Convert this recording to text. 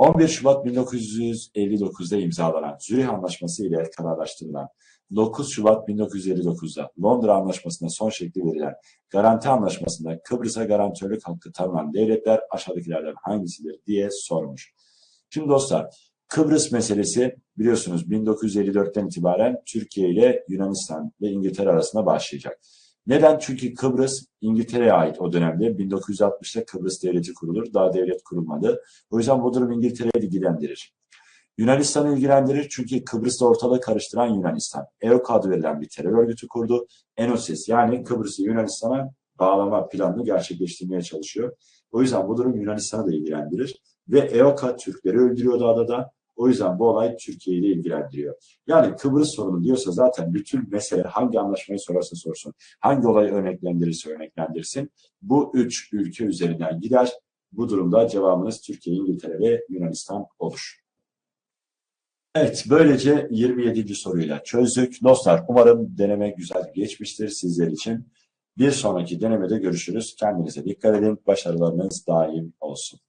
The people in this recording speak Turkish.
11 Şubat 1959'da imzalanan Zürih Anlaşması ile kararlaştırılan 9 Şubat 1959'da Londra Anlaşması'na son şekli verilen Garanti Anlaşması'nda Kıbrıs'a garantörlük hakkı tanınan devletler aşağıdakilerden hangisidir diye sormuş. Şimdi dostlar Kıbrıs meselesi biliyorsunuz 1954'ten itibaren Türkiye ile Yunanistan ve İngiltere arasında başlayacak. Neden? Çünkü Kıbrıs İngiltere'ye ait o dönemde. 1960'ta Kıbrıs Devleti kurulur. Daha devlet kurulmadı. O yüzden bu durum İngiltere'yi ilgilendirir. Yunanistan'ı ilgilendirir çünkü Kıbrıs'ta ortalığı karıştıran Yunanistan. EOK adı verilen bir terör örgütü kurdu. Enosis yani Kıbrıs'ı Yunanistan'a bağlama planını gerçekleştirmeye çalışıyor. O yüzden bu durum Yunanistan'ı da ilgilendirir. Ve EOK Türkleri öldürüyordu adada. O yüzden bu olay Türkiye'yi de ilgilendiriyor. Yani Kıbrıs sorunu diyorsa zaten bütün mesele hangi anlaşmayı sorarsa sorsun, hangi olayı örneklendirirse örneklendirsin, bu üç ülke üzerinden gider. Bu durumda cevabınız Türkiye, İngiltere ve Yunanistan olur. Evet, böylece 27. soruyla çözdük. Dostlar, umarım deneme güzel geçmiştir sizler için. Bir sonraki denemede görüşürüz. Kendinize dikkat edin. Başarılarınız daim olsun.